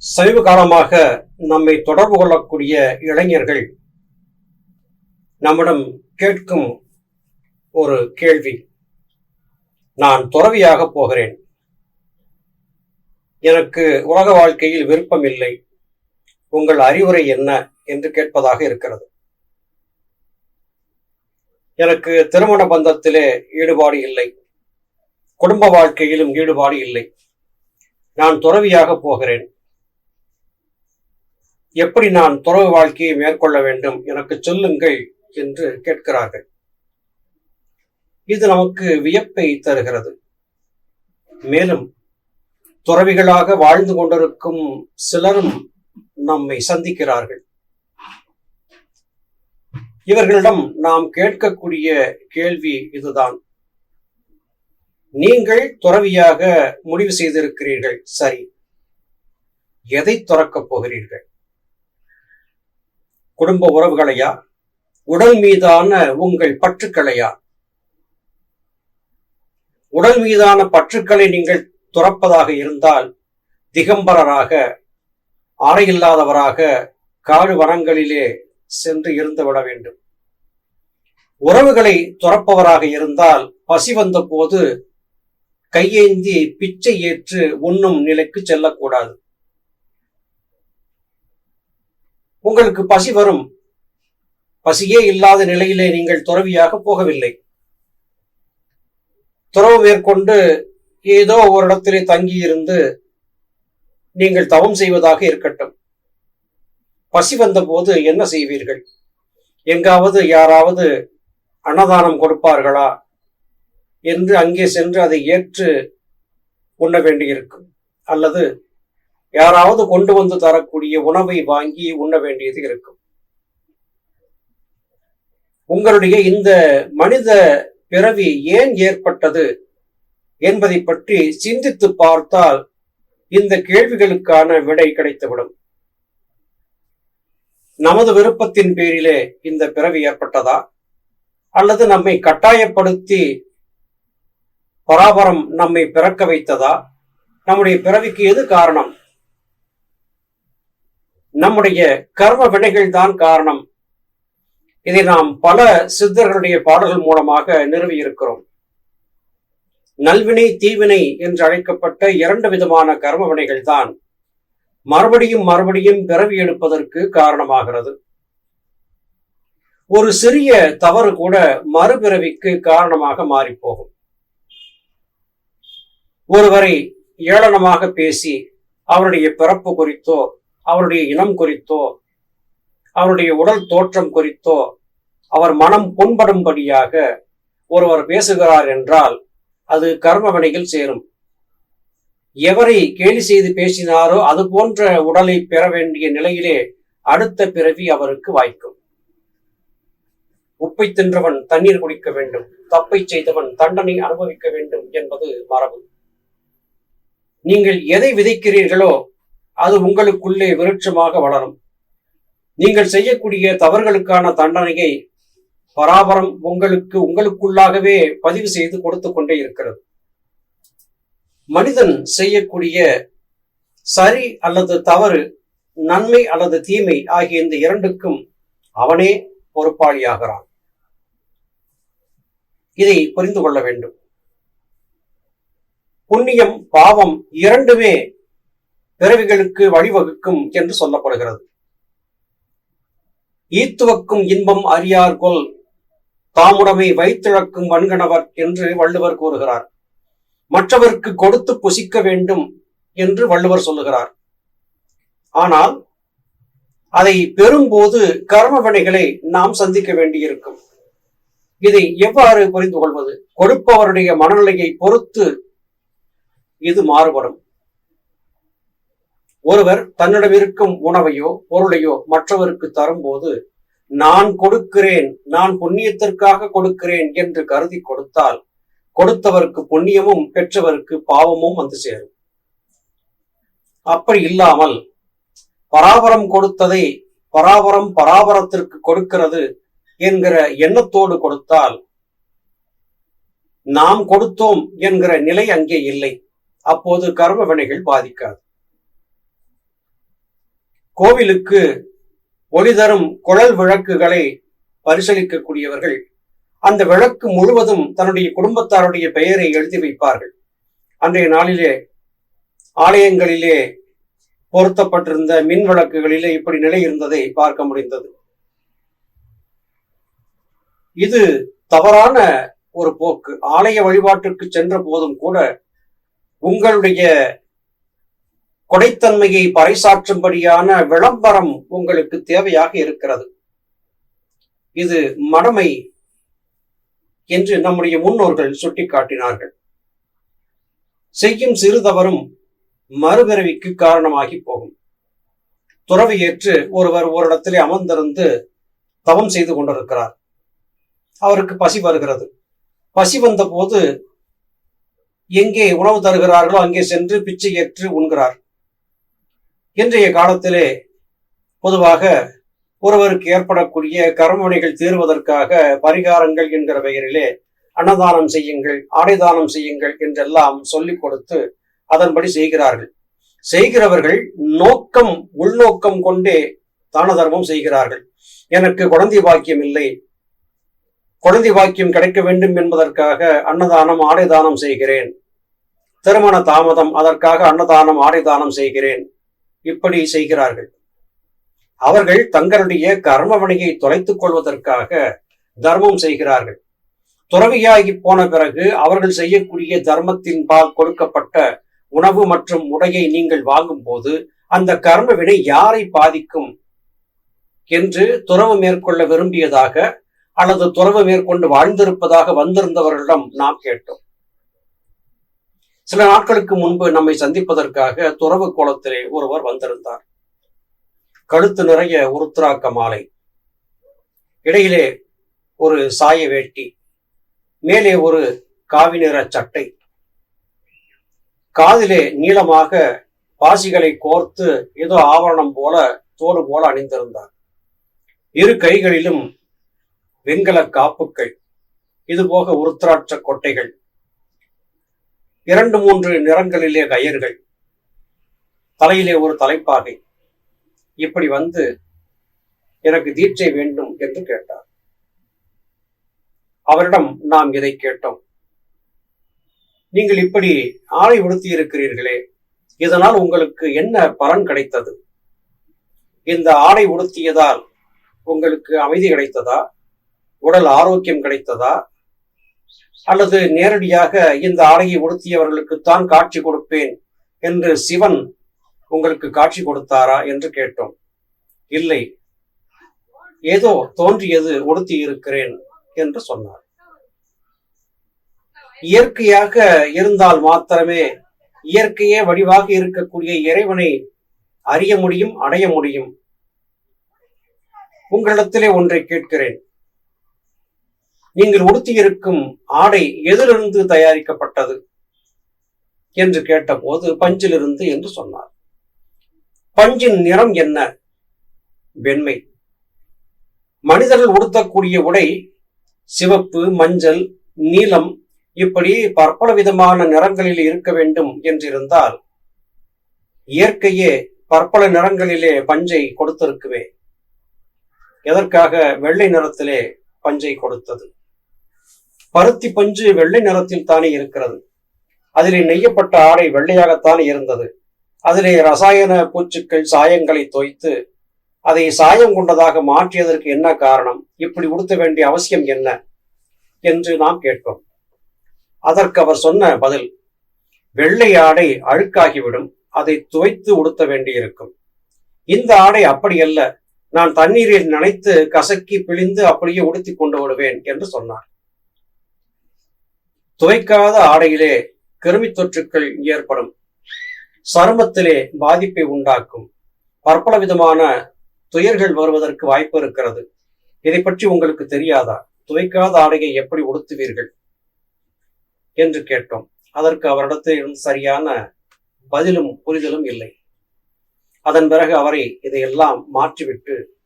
சமீப காலமாக நம்மை தொடர்பு கொள்ளக்கூடிய இளைஞர்கள் நம்மிடம் கேட்கும் ஒரு கேள்வி. நான் துறவியாக போகிறேன். எனக்கு உலக வாழ்க்கையில் விருப்பம் இல்லை. உங்கள் அறிவுரை என்ன என்று கேட்பதாக இருக்கிறது. எனக்கு திருமண பந்தத்திலே ஈடுபாடு இல்லை. குடும்ப வாழ்க்கையிலும் ஈடுபாடு இல்லை. நான் துறவியாக போகிறேன். எப்படி நான் துறவு வாழ்க்கையை மேற்கொள்ள வேண்டும்? எனக்கு சொல்லுங்கள் என்று கேட்கிறார்கள். இது நமக்கு வியப்பை தருகிறது. மேலும் துறவிகளாக வாழ்ந்து கொண்டிருக்கும் சிலரும் நம்மை சந்திக்கிறார்கள். இவர்களிடம் நாம் கேட்கக்கூடிய கேள்வி இதுதான். நீங்கள் துறவியாக முடிவு செய்திருக்கிறீர்கள். சரி. எதை துறக்கப் போகிறீர்கள்? குடும்ப உறவுகளையா? உடல் மீதான உங்கள் பற்றுக்களையா? உடல் மீதான பற்றுக்களை நீங்கள் துறப்பதாக இருந்தால் திகம்பரராக ஆடையில்லாதவராக காடு வனங்களிலே சென்று இருந்து விட வேண்டும். உறவுகளை துறப்பவராக இருந்தால் பசி வந்த போது கையேந்தி பிச்சை ஏற்று உண்ணும் நிலைக்கு செல்லக்கூடாது. உங்களுக்கு பசி வரும். பசியே இல்லாத நிலையிலே நீங்கள் துறவியாக போகவில்லை. துறவு மேற்கொண்டு ஏதோ ஒரு இடத்திலே தங்கியிருந்து நீங்கள் தவம் செய்வதாக இருக்கட்டும். பசி வந்தபோது என்ன செய்வீர்கள்? எங்காவது யாராவது அன்னதானம் கொடுப்பார்களா? என்று அங்கே சென்று அதை ஏற்று உண்ண வேண்டியிருக்கும். அல்லது யாராவது கொண்டு வந்து தரக்கூடிய உணவை வாங்கி உண்ண வேண்டியது இருக்கும். உங்களுடைய இந்த மனித பிறவி ஏன் ஏற்பட்டது என்பதை பற்றி சிந்தித்து பார்த்தால் இந்த கேள்விகளுக்கான விடை கிடைத்துவிடும். நமது விருப்பத்தின் பேரிலே இந்த பிறவி ஏற்பட்டதா? அல்லது நம்மை கட்டாயப்படுத்தி பராபரம் நம்மை பிறக்க வைத்ததா? நம்முடைய பிறவிக்கு எது காரணம்? நம்முடைய கர்ம வினைகள் தான் காரணம். இதை நாம் பல சித்தர்களுடைய பாடல்கள் மூலமாக நிறுவி இருக்கிறோம் நல்வினை தீவினை என்று அழைக்கப்பட்ட இரண்டு விதமான கர்ம வினைகள் தான் மறுபடியும் மறுபடியும் பிறவி எடுப்பதற்கு காரணமாகிறது. ஒரு சிறிய தவறு கூட மறுபிறவிக்கு காரணமாக மாறிப்போகும். ஒருவரை ஏளனமாக பேசி அவருடைய பிறப்பு குறித்தோ அவருடைய இனம் குறித்தோ அவருடைய உடல் தோற்றம் குறித்தோ அவர் மனம் புண்படும்படியாக ஒருவர் பேசுகிறார் என்றால் அது கர்மவினையில் சேரும். எவரை கேலி செய்து பேசினாரோ அது போன்ற உடலை பெற வேண்டிய நிலையிலே அடுத்த பிறவி அவருக்கு வாய்க்கும். உப்பை தின்றவன் தண்ணீர் குடிக்க வேண்டும் தப்பை செய்தவன் தண்டனை அனுபவிக்க வேண்டும் என்பது மரபு. நீங்கள் எதை விதைக்கிறீர்களோ அது உங்களுக்குள்ளே விருட்சமாக வளரும். நீங்கள் செய்யக்கூடிய தவறுகளுக்கான தண்டனையை பராபரம் உங்களுக்கு உங்களுக்குள்ளாகவே பதிவு செய்து கொடுத்து கொண்டே இருக்கிறது. மனிதன் செய்யக்கூடிய சரி அல்லது தவறு நன்மை அல்லது தீமை ஆகிய இந்த இரண்டுக்கும் அவனே பொறுப்பாளியாகிறான். இதை புரிந்து கொள்ள வேண்டும். புண்ணியம் பாவம் இரண்டுமே பிறவிகளுக்கு வழிவகுக்கும் என்று சொல்லப்படுகிறது. ஈத்துவக்கும் இன்பம் அறியார்கொல் தாமுடமை வைத்திழக்கும் வன்கணவர் என்று வள்ளுவர் கூறுகிறார். மற்றவருக்கு கொடுத்து புசிக்க வேண்டும் என்று வள்ளுவர் சொல்லுகிறார். ஆனால் அதை பெறும்போது கர்ம வினைகளை நாம் சந்திக்க வேண்டியிருக்கும். இதை எவ்வாறு புரிந்து கொள்வது கொடுப்பவருடைய மனநிலையை பொறுத்து இது மாறுபடும். ஒருவர் தன்னிடம் இருக்கும் உணவையோ பொருளையோ மற்றவருக்கு தரும்போது நான் கொடுக்கிறேன் நான் புண்ணியத்திற்காக கொடுக்கிறேன் என்று கருதி கொடுத்தால் கொடுத்தவருக்கு புண்ணியமும் பெற்றவருக்கு பாவமும் வந்து சேரும். அப்படி இல்லாமல் பராபரம் கொடுத்ததை பராபரம் பராபரத்திற்கு கொடுக்கிறது என்கிற எண்ணத்தோடு கொடுத்தால் நாம் கொடுத்தோம் என்கிற நிலை அங்கே இல்லை. அப்போது கர்ம வினைகள் பாதிக்காது. கோவிலுக்கு ஒளி தரும் குழல் விளக்குகளை பரிசீலிக்கக்கூடியவர்கள் அந்த விளக்கு முழுவதும் தன்னுடைய குடும்பத்தாருடைய பெயரை எழுதி வைப்பார்கள். அன்றைய நாளிலே ஆலயங்களிலே பொருத்தப்பட்டிருந்த மின் விளக்குகளிலே இப்படி நிலை இருந்ததை பார்க்க முடிந்தது. இது தவறான ஒரு போக்கு. ஆலய வழிபாட்டிற்கு சென்ற போதும் கூட உங்களுடைய கொடைத்தன்மையை பறைசாற்றும்படியான விளம்பரம் உங்களுக்கு தேவையாக இருக்கிறது. இது மடமை என்று நம்முடைய முன்னோர்கள் சுட்டிக்காட்டினார்கள். செய்யும் சிறு தவறும் மறுபிறவிக்கு காரணமாகி போகும். துறவி ஏற்று ஒருவர் ஓரிடத்திலே அமர்ந்திருந்து தவம் செய்து கொண்டிருக்கிறார். அவருக்கு பசி வருகிறது. பசி வந்த போது எங்கே உணவு தருகிறார்களோ அங்கே சென்று பிச்சை ஏற்று உண்கிறார். இன்றைய காலத்திலே பொதுவாக ஒருவருக்கு ஏற்படக்கூடிய கர்மவினைகள் தீர்வதற்காக பரிகாரங்கள் என்கிற பெயரிலே அன்னதானம் செய்யுங்கள் ஆடைதானம் செய்யுங்கள் என்றெல்லாம் சொல்லிக் கொடுத்து அதன்படி செய்கிறார்கள். செய்கிறவர்கள் நோக்கம் உள்நோக்கம் கொண்டே தான தர்மம் செய்கிறார்கள். எனக்கு குழந்தை பாக்கியம் இல்லை. குழந்தை பாக்கியம் கிடைக்க வேண்டும் என்பதற்காக அன்னதானம் ஆடைதானம் செய்கிறேன். திருமண தாமதம் அதற்காக அன்னதானம் ஆடைதானம் செய்கிறேன். இப்படி செய்கிறார்கள். அவர்கள் தங்களுடைய கர்மவணியை தொலைத்துக் கொள்வதற்காக தர்மம் செய்கிறார்கள். துறவியாகி போன பிறகு அவர்கள் செய்யக்கூடிய தர்மத்தின் பால் கொடுக்கப்பட்ட உணவு மற்றும் உடையை நீங்கள் வாங்கும் போது அந்த கர்ம வினை யாரை பாதிக்கும் என்று துறவு மேற்கொள்ள விரும்பியதாக அல்லது துறவு மேற்கொண்டு வாழ்ந்திருப்பதாக வந்திருந்தவர்களிடம் நாம் கேட்டோம். சில நாட்களுக்கு முன்பு நம்மை சந்திப்பதற்காக துறவு கோலத்திலே ஒருவர் வந்திருந்தார். கழுத்து நிறைய உருத்ராக்க மாலை. இடையிலே ஒரு சாய வேட்டி மேலே ஒரு காவி நிற சட்டை. காதிலே நீளமாக பாசிகளை கோர்த்து ஏதோ ஆவரணம் போல தோடு போல அணிந்திருந்தார். இரு கைகளிலும் வெண்கல காப்புக்கள் இது போக உருத்திராட்ச கொட்டைகள். இரண்டு மூன்று நிறங்களிலே கயிர்கள் தலையிலே ஒரு தலைப்பாகை. இப்படி வந்து எனக்கு தீட்சை வேண்டும் என்று கேட்டார். அவரிடம் நாம் இதை கேட்டோம். நீங்கள் இப்படி ஆடை உடுத்தி இருக்கிறீர்களே இதனால் உங்களுக்கு என்ன பலன் கிடைத்தது? இந்த ஆடை உடுத்தியதால் உங்களுக்கு அமைதி கிடைத்ததா? உடல் ஆரோக்கியம் கிடைத்ததா? அல்லது நேரடியாக இந்த ஆடையை உடுத்தியவர்களுக்குத்தான் காட்சி கொடுப்பேன் என்று சிவன் உங்களுக்கு காட்சி கொடுத்தாரா என்று கேட்டோம். இல்லை. ஏதோ தோன்றியது உடுத்தி இருக்கிறேன் என்று சொன்னார். இயற்கையாக இருந்தால் மாத்திரமே இயற்கையே வடிவாக இருக்கக்கூடிய இறைவனை அறிய முடியும் அடைய முடியும். உங்களிடத்திலே ஒன்றை கேட்கிறேன். நீங்கள் உடுத்தியிருக்கும் ஆடை எதிலிருந்து தயாரிக்கப்பட்டது? என்று கேட்டபோது பஞ்சிலிருந்து என்று சொன்னார். பஞ்சின் நிறம் என்ன? வெண்மை. மனிதர்கள் உடுத்தக்கூடிய உடை சிவப்பு மஞ்சள் நீலம் இப்படி பற்பல விதமான நிறங்களில் இருக்க வேண்டும் என்றிருந்தால் இயற்கையே பற்பல நிறங்களிலே பஞ்சை கொடுத்திருக்குவே எதற்காக? வெள்ளை நிறத்திலே பஞ்சை கொடுத்தது. பருத்தி பஞ்சு வெள்ளை நிறத்தில் தானே இருக்கிறது. அதிலே நெய்யப்பட்ட ஆடை வெள்ளையாகத்தான் இருந்தது. அதிலே ரசாயன பூச்சுக்கள் சாயங்களை தோய்த்து அதை சாயம் கொண்டதாக மாற்றியதற்கு என்ன காரணம்? இப்படி உடுத்த வேண்டிய அவசியம் என்ன? என்று நாம் கேட்போம். அதற்கு அவர் சொன்ன பதில் வெள்ளை ஆடை அழுக்காகிவிடும் அதை துவைத்து உடுத்த வேண்டியிருக்கும். இந்த ஆடை அப்படி அல்ல. நான் தண்ணீரில் நனைத்து கசக்கி பிழிந்து அப்படியே உடுத்தி கொண்டு விடுவேன் என்று சொன்னார். துவைக்காத ஆடையிலே கிருமி தொற்றுக்கள் ஏற்படும். சருமத்திலே பாதிப்பை உண்டாக்கும். பற்பல விதமான துயர்கள் வருவதற்கு வாய்ப்பு இருக்கிறது. இதை பற்றி உங்களுக்கு தெரியாதா? துவைக்காத ஆடையை எப்படி உடுத்துவீர்கள்? என்று கேட்டோம். அதற்கு அவரிடத்திலும் சரியான பதிலும் புரிதலும் இல்லை. அதன் பிறகு அவரை இதையெல்லாம் மாற்றிவிட்டு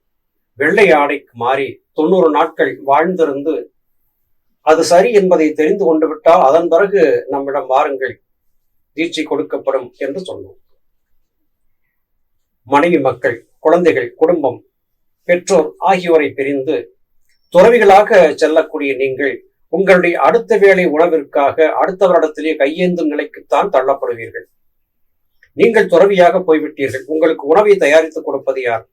வெள்ளை ஆடைக்கு மாறி தொண்ணூறு நாட்கள் வாழ்ந்திருந்து அது சரி என்பதை தெரிந்து கொண்டு விட்டால் அதன் பிறகு நம்மிடம் வாருங்கள். தீட்சை கொடுக்கப்படும் என்று சொன்னோம். மனைவி மக்கள் குழந்தைகள் குடும்பம் பெற்றோர் ஆகியோரை பிரிந்து துறவிகளாக செல்லக்கூடிய நீங்கள் உங்களுடைய அடுத்த வேளை உணவிற்காக அடுத்தவரிடத்திலே கையேந்தும் நிலைக்குத்தான் தள்ளப்படுவீர்கள். நீங்கள் துறவியாக போய்விட்டீர்கள். உங்களுக்கு உணவை தயாரித்துக் கொடுப்பது யார்?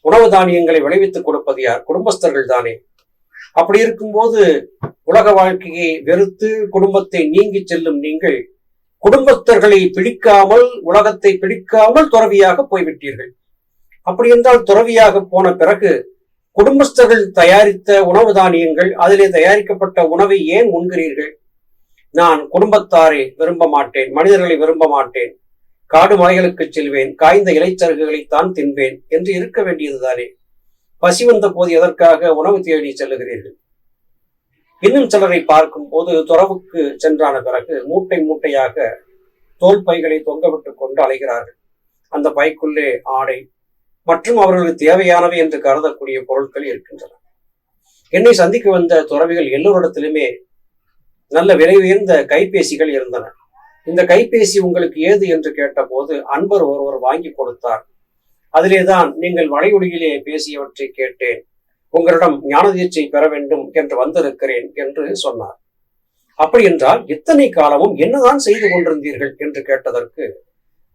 உணவு தானியங்களை விளைவித்துக் கொடுப்பது யார்? குடும்பஸ்தர்கள் தானே. அப்படி இருக்கும்போது உலக வாழ்க்கையை வெறுத்து குடும்பத்தை நீங்கி செல்லும் நீங்கள் குடும்பஸ்தர்களை பிடிக்காமல் உலகத்தை பிடிக்காமல் துறவியாக போய்விட்டீர்கள். அப்படி என்றால் துறவியாக போன பிறகு குடும்பஸ்தர்கள் தயாரித்த உணவு தானியங்கள் அதிலே தயாரிக்கப்பட்ட உணவை ஏன் உண்கிறீர்கள்? நான் குடும்பத்தாரை விரும்ப மாட்டேன் மனிதர்களை விரும்ப மாட்டேன். காடு மலைகளுக்கு செல்வேன் காய்ந்த இலைச்சருகுகளை தான் தின்பேன் என்று இருக்க வேண்டியதுதானே? பசி வந்த போது எதற்காக உணவு தேடி செல்லுகிறீர்கள்? இன்னும் சிலரை பார்க்கும் போது துறவுக்கு சென்றான பிறகு மூட்டை மூட்டையாக தோல் பைகளை தொங்கவிட்டுக் கொண்டு அலைகிறார்கள். அந்த பைக்குள்ளே ஆடை மற்றும் அவர்களுக்கு தேவையானவை என்று கருதக்கூடிய பொருட்கள் இருக்கின்றன. என்னை சந்திக்க வந்த துறவிகள் எல்லோரிடத்திலுமே நல்ல விலை உயர்ந்த கைபேசிகள் இருந்தன. இந்த கைபேசி உங்களுக்கு ஏது என்று கேட்டபோது அன்பர் ஒருவர் வாங்கி கொடுத்தார். அதிலேதான் நீங்கள் வலையொலியிலே பேசியவற்றை கேட்டேன். உங்களிடம் ஞான தீட்சை பெற வேண்டும் என்று வந்திருக்கிறேன் என்று சொன்னார். அப்படி என்றால் இத்தனை காலமும் என்னதான் செய்து கொண்டிருந்தீர்கள் என்று கேட்டதற்கு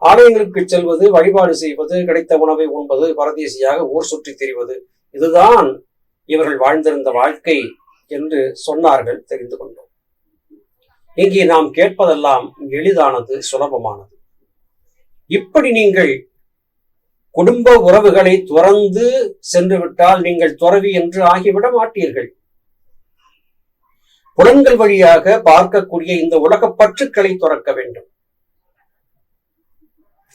ஆலயங்களுக்கு செல்வது வழிபாடு செய்வது கிடைத்த உணவை உண்பது பரதேசியாக ஊர் சுற்றி திரிவது இதுதான் இவர்கள் வாழ்ந்திருந்த வாழ்க்கை என்று சொன்னார்கள் தெரிந்து கொண்டோம். இங்கே நாம் கேட்பதெல்லாம் எளிதானது சுலபமானது. இப்படி நீங்கள் குடும்ப உறவுகளை துறந்து சென்று விட்டால் நீங்கள் துறவி என்று ஆகிவிட மாட்டீர்கள். புலன்கள் வழியாக பார்க்கக்கூடிய இந்த உலக பற்றுக்களை துறக்க வேண்டும்.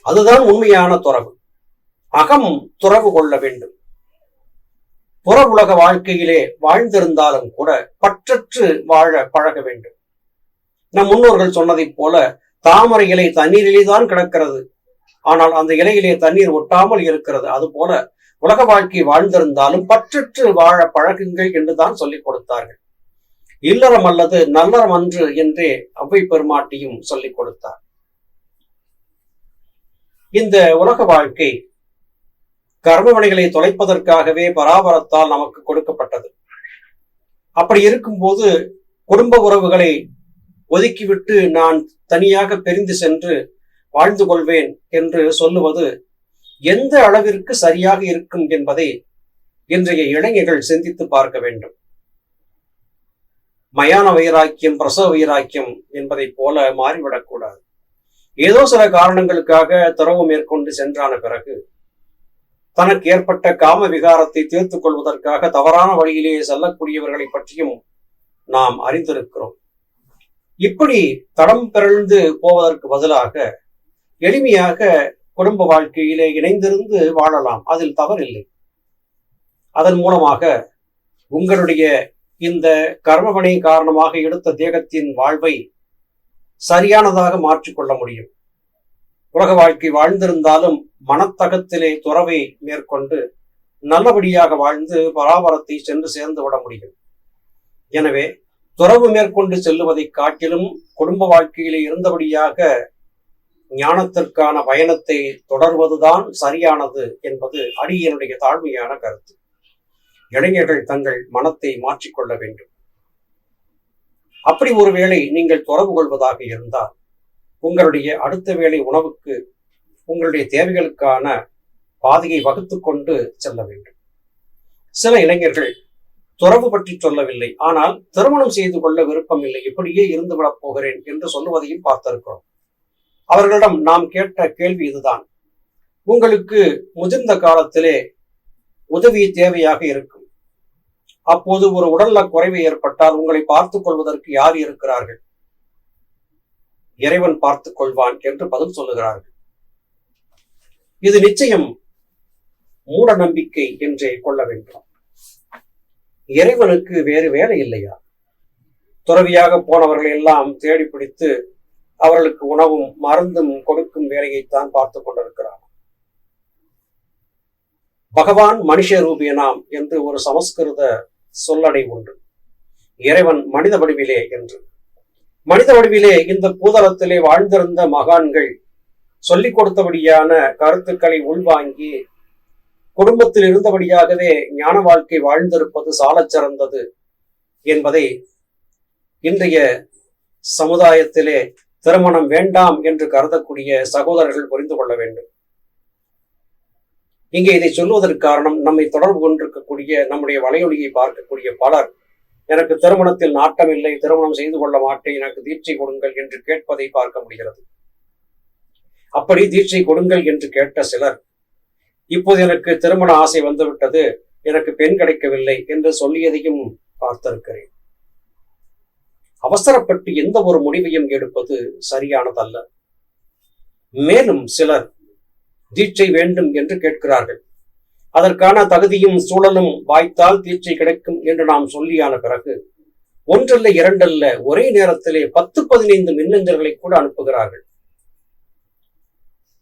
அதுதான் உண்மையான துறவு. அகம் துறவு கொள்ள வேண்டும். புற உலக வாழ்க்கையிலே வாழ்ந்திருந்தாலும் கூட பற்றற்று வாழ பழக வேண்டும். நம் முன்னோர்கள் சொன்னதைப் போல தாமரை இலை தண்ணீரிலே தான் கிடக்கிறது. ஆனால் அந்த இலையிலே தண்ணீர் ஒட்டாமல் இருக்கிறது. அதுபோல உலக வாழ்க்கை வாழ்ந்திருந்தாலும் பற்றற்று வாழ பழகுங்கள் என்றுதான் சொல்லிக் கொடுத்தார்கள். இல்லறம் அல்லது நல்லறம் அன்று என்றே அவ்வை பெருமாட்டியும் சொல்லிக் கொடுத்தார். இந்த உலக வாழ்க்கை கர்மவனைகளை தொலைப்பதற்காகவே பராபரத்தால் நமக்கு கொடுக்கப்பட்டது. அப்படி இருக்கும்போது குடும்ப உறவுகளை ஒதுக்கிவிட்டு நான் தனியாக பிரிந்து சென்று வாழ்ந்து கொள்வேன் என்று சொல்லுவது எந்த அளவிற்கு சரியாக இருக்கும் என்பதை இன்றைய இளைஞர்கள் சிந்தித்து பார்க்க வேண்டும். மயான வைராக்கியம் பிரசவ வைராக்கியம் என்பதைப் போல மாறிவிடக்கூடாது ஏதோ சில காரணங்களுக்காக துறவு மேற்கொண்டு சென்றான பிறகு தனக்கு ஏற்பட்ட காம விகாரத்தை தீர்த்துக் கொள்வதற்காக தவறான வழியிலேயே செல்லக்கூடியவர்களை பற்றியும் நாம் அறிந்திருக்கிறோம். இப்படி தடம் பிறழ்ந்து போவதற்கு பதிலாக எளிமையாக குடும்ப வாழ்க்கையிலே இணைந்திருந்து வாழலாம். அதில் தவறில்லை. அதன் மூலமாக உங்களுடைய இந்த கர்மபணி காரணமாக எடுத்த தேகத்தின் வாழ்வை சரியானதாக மாற்றிக்கொள்ள முடியும். உலக வாழ்க்கை வாழ்ந்திருந்தாலும் மனத்தகத்திலே துறவை மேற்கொண்டு நல்லபடியாக வாழ்ந்து பராபரத்தை சென்று சேர்ந்து விட முடியும். எனவே துறவு மேற்கொண்டு செல்லுவதை காட்டிலும் குடும்ப வாழ்க்கையிலே இருந்தபடியாக ஞானத்திற்கான பயணத்தை தொடர்வதுதான் சரியானது என்பது அடியனுடைய தாழ்மையான கருத்து. இளைஞர்கள் தங்கள் மனத்தை மாற்றிக்கொள்ள வேண்டும். அப்படி ஒருவேளை நீங்கள் தொடர்பு கொள்வதாக இருந்தால் உங்களுடைய அடுத்த வேளை உணவுக்கு உங்களுடைய தேவைகளுக்கான பாதையை வகுத்து கொண்டு செல்ல வேண்டும். சில இளைஞர்கள் துறவு பற்றி சொல்லவில்லை. ஆனால் திருமணம் செய்து கொள்ள விருப்பம் இல்லை. இப்படியே இருந்து விடப் போகிறேன் என்று சொல்லுவதையும் பார்த்திருக்கிறோம். அவர்களிடம் நாம் கேட்ட கேள்வி இதுதான். உங்களுக்கு முதிர்ந்த காலத்திலே உதவி தேவையாக இருக்கும். அப்போது ஒரு உடல்ல குறைவு ஏற்பட்டால் உங்களை பார்த்துக் கொள்வதற்கு யார் இருக்கிறார்கள்? இறைவன் பார்த்துக் கொள்வான் என்று பதில் சொல்லுகிறார்கள். இது நிச்சயம் மூட நம்பிக்கை என்றே கொள்ள வேண்டும். இறைவனுக்கு வேறு வேலை இல்லையா? துறவியாக போனவர்கள் எல்லாம் தேடி பிடித்து அவர்களுக்கு உணவும் மருந்தும் கொடுக்கும் வேலையைத்தான் பார்த்து கொண்டிருக்கிறார் பகவான் மனுஷ ரூபியனாம் என்று ஒரு சமஸ்கிருத சொல்லடை உண்டு. இறைவன் மனித வடிவிலே என்று. மனித வடிவிலே இந்த பூதளத்திலே வாழ்ந்திருந்த மகான்கள் சொல்லிக் கொடுத்தபடியான கருத்துக்களை உள்வாங்கி குடும்பத்தில் இருந்தபடியாகவே ஞான வாழ்க்கை வாழ்ந்திருப்பது சாலச் சிறந்தது என்பதை இன்றைய சமுதாயத்திலே திருமணம் வேண்டாம் என்று கருதக்கூடிய சகோதரர்கள் புரிந்து கொள்ள வேண்டும். இங்கே இதை சொல்வதற்கு காரணம் நம்மை தொடர்பு கொண்டிருக்கக்கூடிய நம்முடைய வலையொலியை பார்க்கக்கூடிய பலர் எனக்கு திருமணத்தில் நாட்டம் இல்லை திருமணம் செய்து கொள்ள மாட்டேன் எனக்கு தீட்சை கொடுங்கள் என்று கேட்பதை பார்க்க முடிகிறது. அப்படி தீட்சை கொடுங்கள் என்று கேட்ட சிலர் இப்போது எனக்கு திருமண ஆசை வந்துவிட்டது எனக்கு பெண் கிடைக்கவில்லை என்று சொல்லியதையும் பார்த்திருக்கிறேன். அவசரப்பட்டு எந்த ஒரு முடிவையும் எடுப்பது சரியானதல்ல. மேலும் சிலர் தீட்சை வேண்டும் என்று கேட்கிறார்கள். அதற்கான தகுதியும் சூழலும் வாய்த்தால் தீட்சை கிடைக்கும் என்று நாம் சொல்லியான பிறகு ஒன்றல்ல இரண்டல்ல ஒரே நேரத்திலே பத்து பதினைந்து மின்னஞ்சல்களை கூட அனுப்புகிறார்கள்.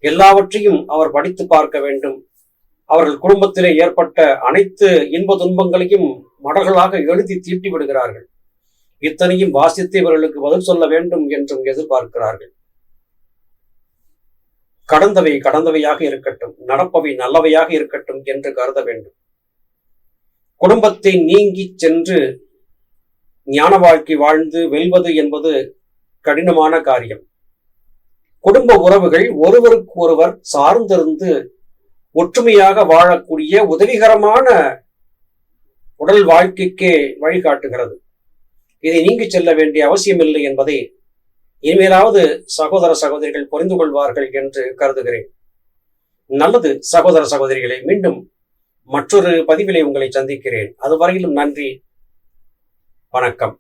எல்லாவற்றையும் அவர் படித்து பார்க்க வேண்டும். அவர்கள் குடும்பத்திலே ஏற்பட்ட அனைத்து இன்ப துன்பங்களையும் மடல்களாக எழுதி தீட்டி விடுகிறார்கள். இத்தனையும் வாசித்து இவர்களுக்கு பதில் சொல்ல வேண்டும் என்றும் எதிர்பார்க்கிறார்கள். கடந்தவை கடந்தவையாக இருக்கட்டும் நடப்பவை நல்லவையாக இருக்கட்டும் என்று கருத வேண்டும். குடும்பத்தை நீங்கி சென்று ஞான வாழ்க்கை வாழ்ந்து வெல்வது என்பது கடினமான காரியம். குடும்ப உறவுகள் ஒருவருக்கு ஒருவர் சார்ந்திருந்து ஒற்றுமையாக வாழக்கூடிய உதவிகரமான உடல் வாழ்க்கைக்கே வழிகாட்டுகிறது. இதை நீங்கி செல்ல வேண்டிய அவசியமில்லை என்பதை இனிமேலாவது சகோதர சகோதரிகள் புரிந்து கொள்வார்கள் என்று கருதுகிறேன். நல்லது சகோதர சகோதரிகளை மீண்டும் மற்றொரு பதிவிலே உங்களை சந்திக்கிறேன். அதுவரையிலும் நன்றி வணக்கம்.